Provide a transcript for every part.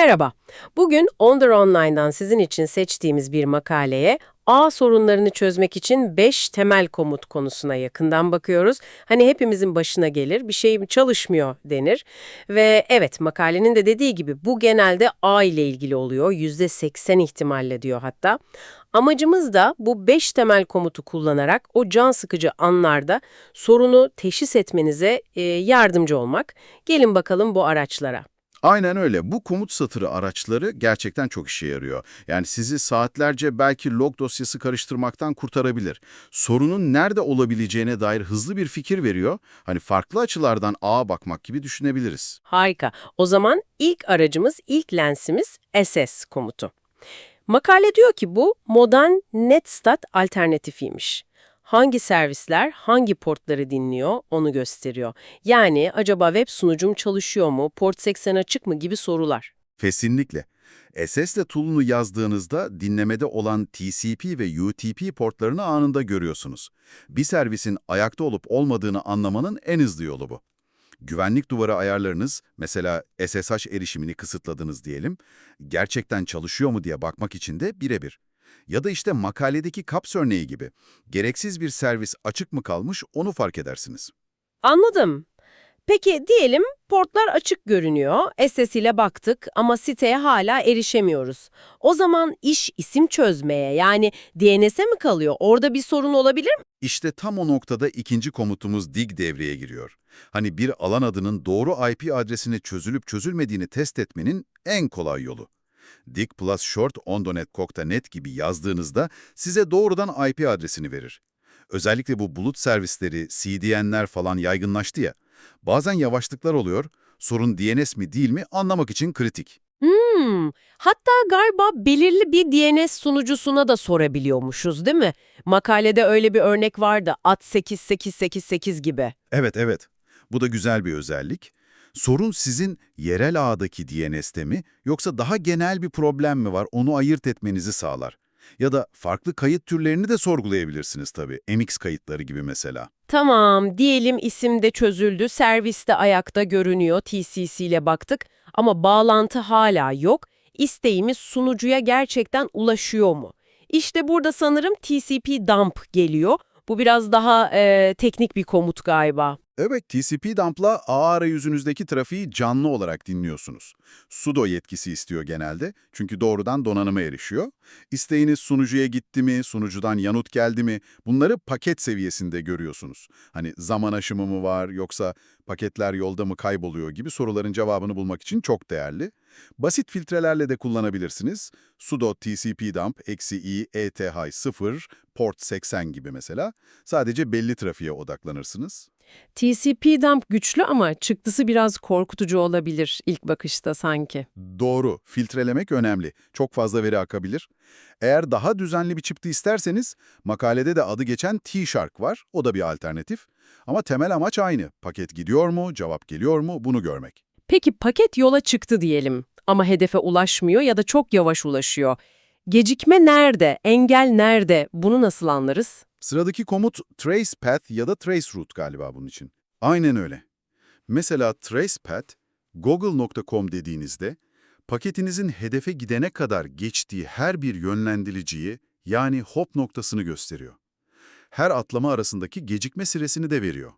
Merhaba. Bugün Onder Online'dan sizin için seçtiğimiz bir makaleye ağ sorunlarını çözmek için 5 temel komut konusuna yakından bakıyoruz. Hani hepimizin başına gelir, bir şey çalışmıyor denir. Ve evet makalenin de dediği gibi bu genelde ağ ile ilgili oluyor. %80 ihtimalle diyor hatta. Amacımız da bu 5 temel komutu kullanarak o can sıkıcı anlarda sorunu teşhis etmenize yardımcı olmak. Gelin bakalım bu araçlara. Aynen öyle. Bu komut satırı araçları gerçekten çok işe yarıyor. Yani sizi saatlerce belki log dosyası karıştırmaktan kurtarabilir. Sorunun nerede olabileceğine dair hızlı bir fikir veriyor. Hani farklı açılardan ağa bakmak gibi düşünebiliriz. Harika. O zaman ilk aracımız, ilk lensimiz SS komutu. Makale diyor ki bu modern netstat alternatifiymiş. Hangi servisler hangi portları dinliyor onu gösteriyor. Yani acaba web sunucum çalışıyor mu, port 80 açık mı gibi sorular. Kesinlikle. SS'le tool'unu yazdığınızda dinlemede olan TCP ve UTP portlarını anında görüyorsunuz. Bir servisin ayakta olup olmadığını anlamanın en hızlı yolu bu. Güvenlik duvarı ayarlarınız, mesela SSH erişimini kısıtladınız diyelim, gerçekten çalışıyor mu diye bakmak için de birebir. Ya da işte makaledeki CAPS örneği gibi, gereksiz bir servis açık mı kalmış onu fark edersiniz. Anladım. Peki diyelim portlar açık görünüyor, SS ile baktık ama siteye hala erişemiyoruz. O zaman iş isim çözmeye yani DNS'e mi kalıyor? Orada bir sorun olabilir mi? İşte tam o noktada ikinci komutumuz dig devreye giriyor. Hani bir alan adının doğru IP adresini çözülüp çözülmediğini test etmenin en kolay yolu. Dig plus short ondonet.net gibi yazdığınızda size doğrudan IP adresini verir. Özellikle bu bulut servisleri, CDN'ler falan yaygınlaştı ya. Bazen yavaşlıklar oluyor, sorun DNS mi değil mi anlamak için kritik. Hmm, hatta galiba belirli bir DNS sunucusuna da sorabiliyormuşuz değil mi? Makalede öyle bir örnek vardı, at8888 gibi. Evet, evet. Bu da güzel bir özellik. Sorun sizin yerel ağdaki DNS'te mi yoksa daha genel bir problem mi var onu ayırt etmenizi sağlar. Ya da farklı kayıt türlerini de sorgulayabilirsiniz tabii. MX kayıtları gibi mesela. Tamam, diyelim isim de çözüldü, servis de ayakta görünüyor, TCC ile baktık ama bağlantı hala yok. İsteğimiz sunucuya gerçekten ulaşıyor mu? İşte burada sanırım TCP dump geliyor. Bu biraz daha e, teknik bir komut galiba. Evet, TCP dump'la ağ arayüzünüzdeki trafiği canlı olarak dinliyorsunuz. sudo yetkisi istiyor genelde çünkü doğrudan donanıma erişiyor. İsteğiniz sunucuya gitti mi, sunucudan yanıt geldi mi bunları paket seviyesinde görüyorsunuz. Hani zaman aşımı mı var yoksa paketler yolda mı kayboluyor gibi soruların cevabını bulmak için çok değerli. Basit filtrelerle de kullanabilirsiniz. sudo tcp dump eksi i eth 0 port 80 gibi mesela. Sadece belli trafiğe odaklanırsınız. TCP dump güçlü ama çıktısı biraz korkutucu olabilir ilk bakışta sanki. Doğru, filtrelemek önemli. Çok fazla veri akabilir. Eğer daha düzenli bir çıktı isterseniz, makalede de adı geçen T-Shark var, o da bir alternatif. Ama temel amaç aynı. Paket gidiyor mu, cevap geliyor mu bunu görmek. Peki paket yola çıktı diyelim ama hedefe ulaşmıyor ya da çok yavaş ulaşıyor. Gecikme nerede, engel nerede bunu nasıl anlarız? Sıradaki komut tracepath ya da traceroute galiba bunun için. Aynen öyle. Mesela tracepath, google.com dediğinizde, paketinizin hedefe gidene kadar geçtiği her bir yönlendiriciyi yani hop noktasını gösteriyor. Her atlama arasındaki gecikme süresini de veriyor.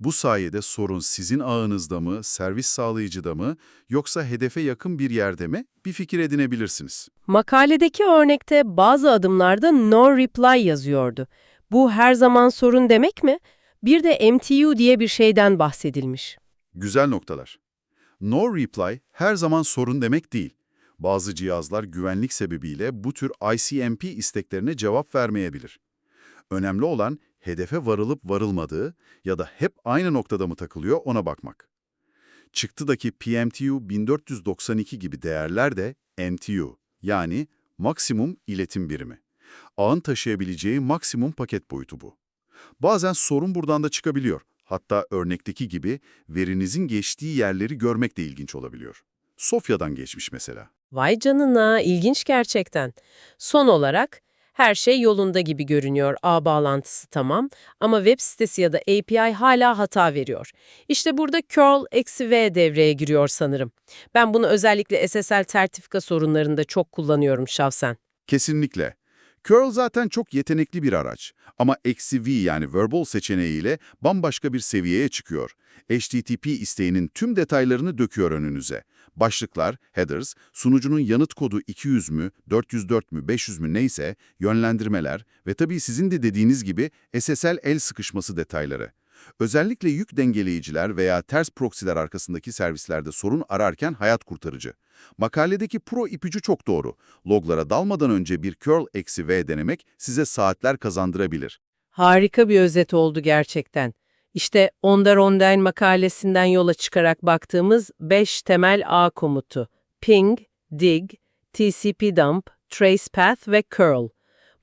Bu sayede sorun sizin ağınızda mı, servis sağlayıcıda mı, yoksa hedefe yakın bir yerde mi bir fikir edinebilirsiniz. Makaledeki örnekte bazı adımlarda no reply yazıyordu. Bu her zaman sorun demek mi? Bir de MTU diye bir şeyden bahsedilmiş. Güzel noktalar. No reply her zaman sorun demek değil. Bazı cihazlar güvenlik sebebiyle bu tür ICMP isteklerine cevap vermeyebilir. Önemli olan hedefe varılıp varılmadığı ya da hep aynı noktada mı takılıyor ona bakmak. Çıktıdaki PMTU 1492 gibi değerler de MTU yani maksimum iletim birimi. Ağın taşıyabileceği maksimum paket boyutu bu. Bazen sorun buradan da çıkabiliyor. Hatta örnekteki gibi verinizin geçtiği yerleri görmek de ilginç olabiliyor. Sofya'dan geçmiş mesela. Vay canına, ilginç gerçekten. Son olarak, Her şey yolunda gibi görünüyor, ağ bağlantısı tamam ama web sitesi ya da API hala hata veriyor. İşte burada curl-v devreye giriyor sanırım. Ben bunu özellikle SSL sertifika sorunlarında çok kullanıyorum şahsen. Kesinlikle. Curl zaten çok yetenekli bir araç ama eksi V yani verbal seçeneğiyle bambaşka bir seviyeye çıkıyor. HTTP isteğinin tüm detaylarını döküyor önünüze. Başlıklar, headers, sunucunun yanıt kodu 200 mü, 404 mü, 500 mü neyse, yönlendirmeler ve tabii sizin de dediğiniz gibi SSL el sıkışması detayları. Özellikle yük dengeleyiciler veya ters proxy'ler arkasındaki servislerde sorun ararken hayat kurtarıcı. Makaledeki pro ipucu çok doğru. Loglara dalmadan önce bir curl-v denemek size saatler kazandırabilir. Harika bir özet oldu gerçekten. İşte Ondar Onden makalesinden yola çıkarak baktığımız 5 temel ağ komutu. Ping, dig, TCP dump, tracepath ve curl.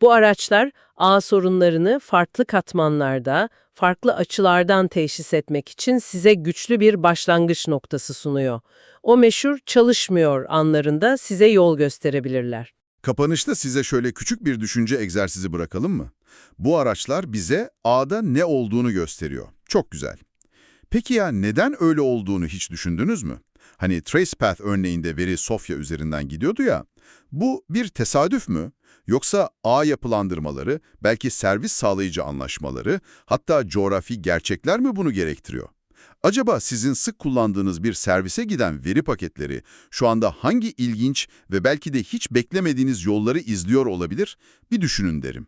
Bu araçlar ağ sorunlarını farklı katmanlarda, farklı açılardan teşhis etmek için size güçlü bir başlangıç noktası sunuyor. O meşhur çalışmıyor anlarında size yol gösterebilirler. Kapanışta size şöyle küçük bir düşünce egzersizi bırakalım mı? Bu araçlar bize ağda ne olduğunu gösteriyor. Çok güzel. Peki ya neden öyle olduğunu hiç düşündünüz mü? Hani TracePath örneğinde veri Sofya üzerinden gidiyordu ya. Bu bir tesadüf mü? Yoksa ağ yapılandırmaları, belki servis sağlayıcı anlaşmaları, hatta coğrafi gerçekler mi bunu gerektiriyor? Acaba sizin sık kullandığınız bir servise giden veri paketleri şu anda hangi ilginç ve belki de hiç beklemediğiniz yolları izliyor olabilir? Bir düşünün derim.